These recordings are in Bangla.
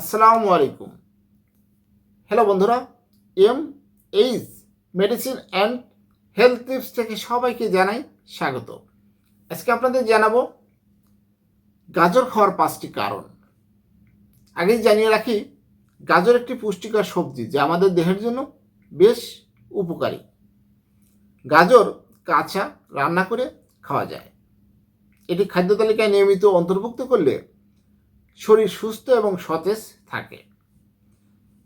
আসসালামু আলাইকুম। হ্যালো বন্ধুরা M H medicine and health tips থেকে সবাইকে জানাই স্বাগত। আজকে আপনাদের জানাব গাজর খাওয়ার পাঁচটি কারণ। আগেই জানিয়ে রাখি, গাজর একটি পুষ্টিকর সবজি যা আমাদের দেহের জন্য বেশ উপকারী। গাজর কাঁচা রান্না করে খাওয়া যায়। এটি খাদ্য তালিকায় নিয়মিত অন্তর্ভুক্ত করলে শরীর সুস্থ এবং সতেজ থাকে।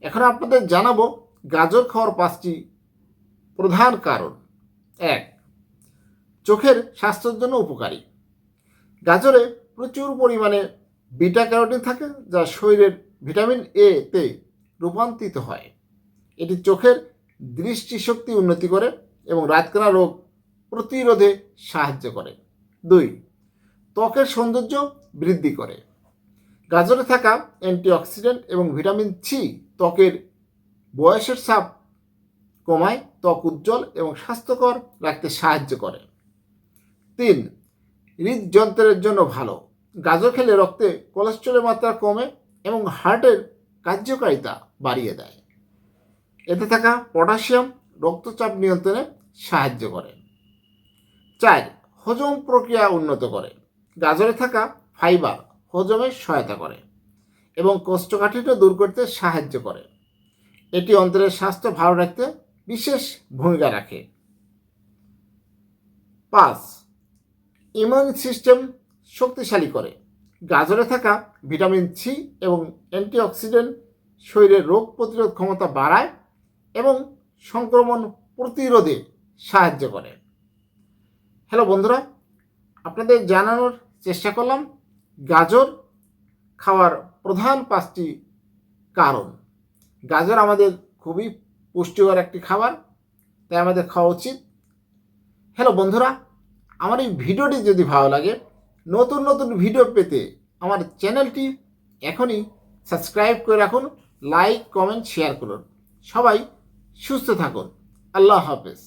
এখন আপনাদের জানাব, গাজর খাওয়ার পাঁচটি প্রধান কারণ। এক, চোখের স্বাস্থ্যের জন্য উপকারী। গাজরে প্রচুর পরিমাণে বিটা ক্যারোটিন থাকে, যা শরীরের ভিটামিন এ তে রূপান্তরিত হয়। এটি চোখের দৃষ্টিশক্তি উন্নতি করে এবং রাতকানা রোগ প্রতিরোধে সাহায্য করে। দুই, ত্বকের সৌন্দর্য বৃদ্ধি করে। গাজরে থাকা অ্যান্টিঅক্সিডেন্ট এবং ভিটামিন সি ত্বকের বয়সের চাপ কমায়, ত্বক উজ্জ্বল এবং স্বাস্থ্যকর রাখতে সাহায্য করে। তিন, হৃদযন্ত্রের জন্য ভালো। গাজর খেলে রক্তে কোলেস্ট্রলের মাত্রা কমে এবং হার্টের কার্যকারিতা বাড়িয়ে দেয়। এতে থাকা পটাশিয়াম রক্তচাপ নিয়ন্ত্রণে সাহায্য করে। চার, হজম প্রক্রিয়া উন্নত করে। গাজরে থাকা ফাইবার হজমে সহায়তা করে এবং কোষ্ঠকাঠিন্য দূর করতে সাহায্য করে। এটি অন্তরের স্বাস্থ্য ভালো রাখতে বিশেষ ভূমিকা রাখে। পাঁচ, ইমিউন সিস্টেম শক্তিশালী করে। গাজরে থাকা ভিটামিন সি এবং অ্যান্টিঅক্সিডেন্ট শরীরের রোগ প্রতিরোধ ক্ষমতা বাড়ায় এবং সংক্রমণ প্রতিরোধে সাহায্য করে। হ্যালো বন্ধুরা, আপনাদের জানানোর চেষ্টা করলাম গাজর খাওয়ার প্রধান পাঁচটি কারণ। গাজর আমাদের খুবই পুষ্টিকর একটি খাবার, তাই আমাদের খাওয়া উচিত। হ্যালো বন্ধুরা, আমার এই ভিডিওটি যদি ভালো লাগে, নতুন নতুন ভিডিও পেতে আমার চ্যানেলটি এখনই সাবস্ক্রাইব করে রাখুন, লাইক, কমেন্ট, শেয়ার করুন। সবাই সুস্থ থাকুন। আল্লাহ হাফেজ।